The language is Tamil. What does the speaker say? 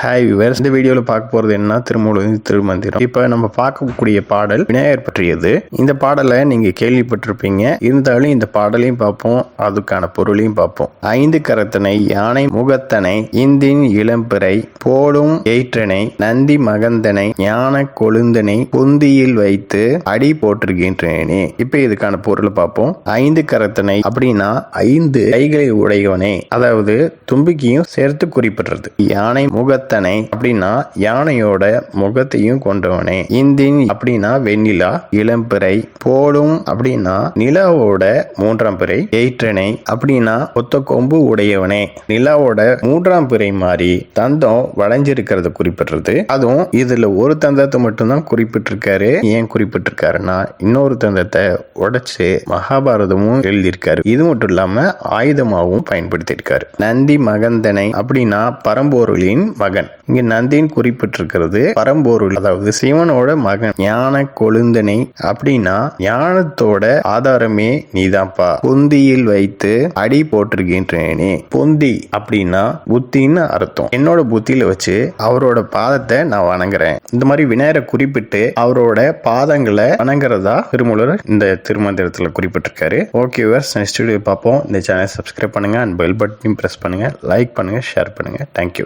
ஹாய் விவர்ஸ் இந்த வீடியோவில் பார்க்க போகிறது என்ன? திருமூலி திருமந்திரம். இப்போ நம்ம பார்க்கக்கூடிய பாடல் விநாயகர் பற்றியது. இந்த பாடலை நீங்கள் கேள்விப்பட்டிருப்பீங்க. இருந்தாலும் இந்த பாடலையும் பார்ப்போம். அதுக்கான பொருளையும் பார்ப்போம். ஐந்து கரத்தனை யானை முகத்தனை இந்தின் இளம்பிறை போலும் ஏற்றனை நந்தி மகந்தனை ஞான கொழுந்தனை பொந்தியில் வைத்து அடி போட்டிருக்கின்றேனே இப்போ இதுக்கான பொருளை பார்ப்போம். ஐந்து கரத்தனை அப்படின்னா ஐந்து கைகளை உடையவனே. அதாவது தும்பிக்கையும் சேர்த்து குறிப்பிடுறது. யானை முகத்தனை அப்படின்னா யானையோட முகத்தையும் கொண்டவனே இந்தின் அப்படின்னா வெண்ணிலா இளம்பிறை போலும் அப்படின்னா நிலாவோட மூன்றாம் பிறை எயிற்றனை அப்படின்னா ஒத்த கொம்பு உடையவனே. நிலாவோட மூன்றாம் பிறை மாதிரி தந்தம் வளைஞ்சிருக்கிறத குறிப்பிடுறது. அதுவும் இதுல ஒரு தந்தத்தை மட்டும்தான் குறிப்பிட்டிருக்காரு. ஏன் குறிப்பிட்டிருக்காருன்னா இன்னொரு தந்தத்தை உடைச்சு மகாபாரதமும் எழுதியிருக்காரு. இது மட்டும் இல்லாம ஆயுதமாகவும் பயன்படுத்தியிருக்காரு. நந்தி மகந்தனை அப்படின்னா பரம்பொருளின் மகன். இங்க நந்தின்னு குறிப்பிட்டிருக்கிறது பரம்பொருள் அதாவது சிவனோட மகன் ஞான கொழுந்தனை. அப்படின்னா ஞானத்தோட ஆதாரமே நீதான்ப்பா பொந்தியில் வைத்து அடி போட்டிருக்கின்றேனே. பொந்தி அப்படின்னா புத்தின்னு அர்த்தம். என்னோட புத்தியில வச்சு அவரோட பாதத்தை நான் வணங்குறேன். இந்த மாதிரி விநாயகரை குறிப்பிட்டு அவரோட பாதங்களை வணங்குறதா திருமூலர் இந்த திருமந்திரத்தில் குறிப்பிட்டிருக்காரு. ஓகே வர்ஸ் நெக்ஸ்ட் வீடியோ பார்ப்போம். இந்த சேனலை சப்ஸ்கிரைப் பண்ணுங்க. அண்ட் பெல் பட்டனையும் ப்ரெஸ் பண்ணுங்க. லைக் பண்ணுங்க ஷேர் பண்ணுங்க. Thank you